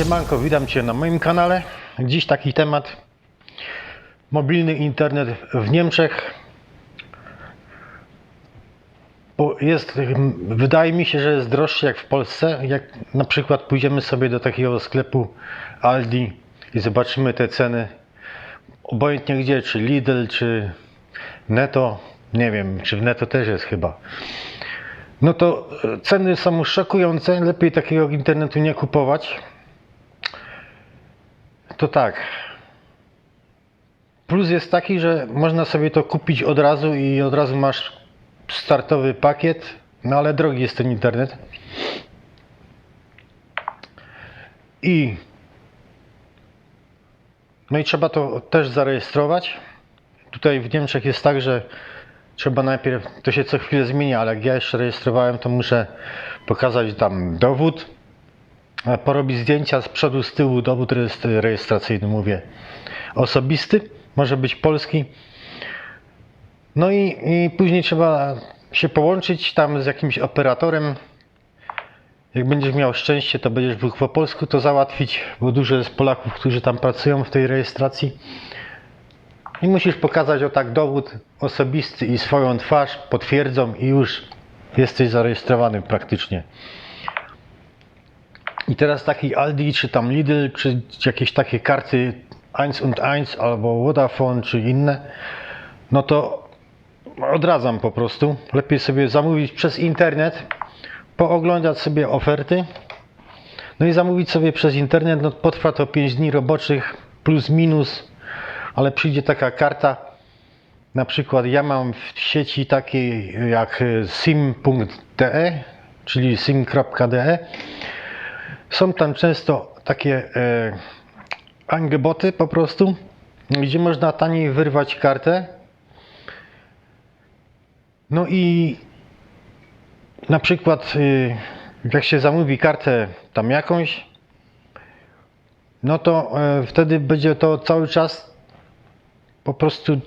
Siemanko, witam Cię na moim kanale. Dziś taki temat. Mobilny internet w Niemczech. Jest, wydaje mi się, że jest droższy jak w Polsce. Jak na przykład pójdziemy sobie do takiego sklepu Aldi i zobaczymy te ceny. Obojętnie gdzie, czy Lidl, czy Netto. Nie wiem, czy w Netto też jest chyba. No to e, ceny są szokujące. Lepiej takiego internetu nie kupować. To tak. Plus jest taki, że można sobie to kupić od razu i od razu masz startowy pakiet, no ale drogi jest ten internet. I no i trzeba to też zarejestrować. Tutaj w Niemczech jest tak, że trzeba najpierw, to się co chwilę zmienia, ale jak ja jeszcze rejestrowałem, to muszę pokazać tam dowód, a porobić zdjęcia z przodu, z tyłu, dowód rejestr- rejestracyjny, mówię, osobisty, może być polski. No i, i później trzeba się połączyć tam z jakimś operatorem. Jak będziesz miał szczęście, to będziesz mógł po polsku to załatwić, bo dużo jest Polaków, którzy tam pracują w tej rejestracji. I musisz pokazać o tak dowód osobisty i swoją twarz, potwierdzą i już jesteś zarejestrowany praktycznie. I teraz taki Aldi, czy tam Lidl, czy jakieś takie karty 1 und 1 albo Vodafone, czy inne, no to odradzam po prostu. Lepiej sobie zamówić przez internet, pooglądać sobie oferty, no i zamówić sobie przez internet, no potrwa to 5 dni roboczych plus minus, ale przyjdzie taka karta, na przykład ja mam w sieci takiej jak sim.de, czyli sim.de, są tam często takie e, angeboty po prostu, gdzie można taniej wyrwać kartę. No i na przykład y, jak się zamówi kartę tam jakąś, no to e, wtedy będzie to cały czas po prostu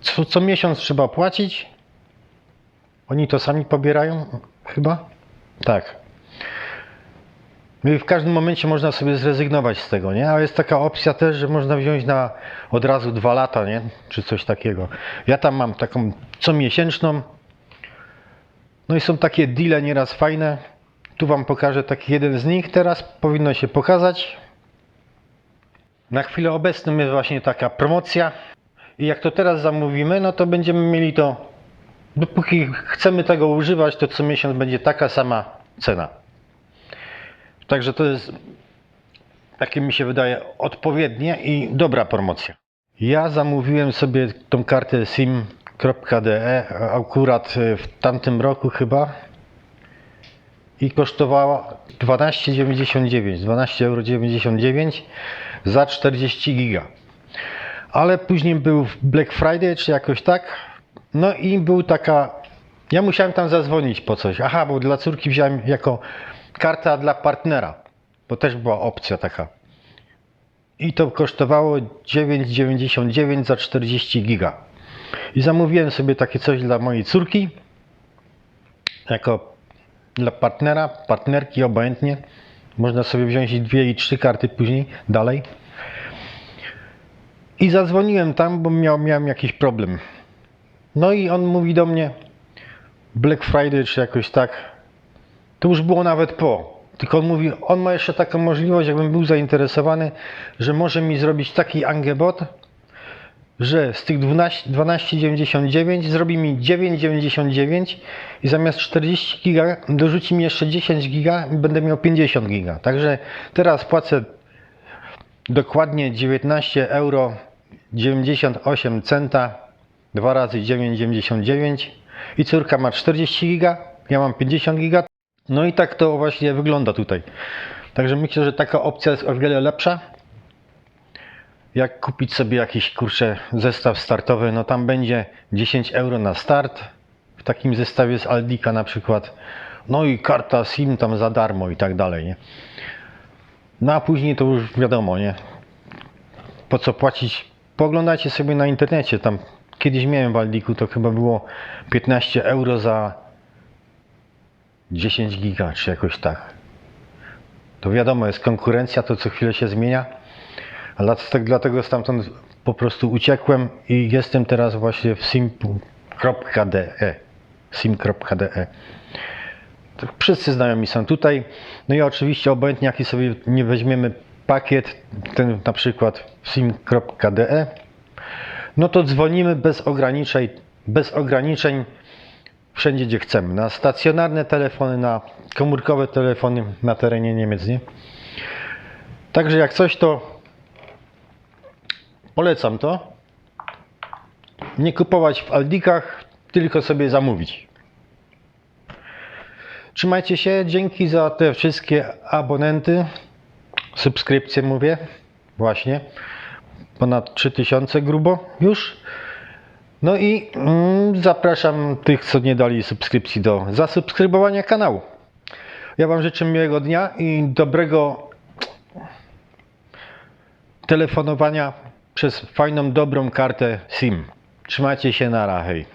co, co miesiąc trzeba płacić. Oni to sami pobierają chyba? Tak. I w każdym momencie można sobie zrezygnować z tego, nie? A jest taka opcja też, że można wziąć na od razu dwa lata, nie? Czy coś takiego. Ja tam mam taką comiesięczną. No i są takie deale nieraz fajne. Tu Wam pokażę taki jeden z nich. Teraz powinno się pokazać. Na chwilę obecną jest właśnie taka promocja. I jak to teraz zamówimy, no to będziemy mieli to, dopóki chcemy tego używać, to co miesiąc będzie taka sama cena. Także to jest, takie mi się wydaje, odpowiednie i dobra promocja. Ja zamówiłem sobie tą kartę sim.de akurat w tamtym roku chyba i kosztowała 12,99 12,99 euro za 40 giga. Ale później był Black Friday czy jakoś tak. No i był taka. Ja musiałem tam zadzwonić po coś. Aha, bo dla córki wziąłem jako karta dla partnera, bo też była opcja taka. I to kosztowało 9,99 za 40 giga. I zamówiłem sobie takie coś dla mojej córki, jako dla partnera, partnerki, obojętnie. Można sobie wziąć dwie i trzy karty później, dalej. I zadzwoniłem tam, bo miał, miałem jakiś problem. No i on mówi do mnie Black Friday czy jakoś tak. To już było nawet po. Tylko on mówi, on ma jeszcze taką możliwość, jakbym był zainteresowany, że może mi zrobić taki angebot, że z tych 12 12,99 zrobi mi 9,99 i zamiast 40 giga dorzuci mi jeszcze 10 giga i będę miał 50 giga. Także teraz płacę dokładnie 19 euro 98 centa 2 razy 9,99 i córka ma 40 giga, ja mam 50 giga. No i tak to właśnie wygląda tutaj. Także myślę, że taka opcja jest o wiele lepsza. Jak kupić sobie jakiś kurczę zestaw startowy, no tam będzie 10 euro na start w takim zestawie z Aldika na przykład. No i karta SIM tam za darmo i tak dalej, nie? No a później to już wiadomo, nie? Po co płacić? Poglądajcie sobie na internecie, tam kiedyś miałem w Aldiku, to chyba było 15 euro za 10 giga, czy jakoś tak. To wiadomo, jest konkurencja, to co chwilę się zmienia. A dlatego, stamtąd po prostu uciekłem i jestem teraz właśnie w sim.de. sim.de. Wszyscy znajomi są tutaj. No i oczywiście obojętnie jaki sobie nie weźmiemy pakiet, ten na przykład sim.de, no to dzwonimy bez ograniczeń, bez ograniczeń wszędzie gdzie chcemy. Na stacjonarne telefony, na komórkowe telefony na terenie Niemiec, nie? Także jak coś to polecam to. Nie kupować w Aldikach, tylko sobie zamówić. Trzymajcie się, dzięki za te wszystkie abonenty, subskrypcje mówię, właśnie, ponad 3000 grubo już. No i mm, zapraszam tych, co nie dali subskrypcji do zasubskrybowania kanału. Ja Wam życzę miłego dnia i dobrego telefonowania przez fajną, dobrą kartę SIM. Trzymajcie się na hej.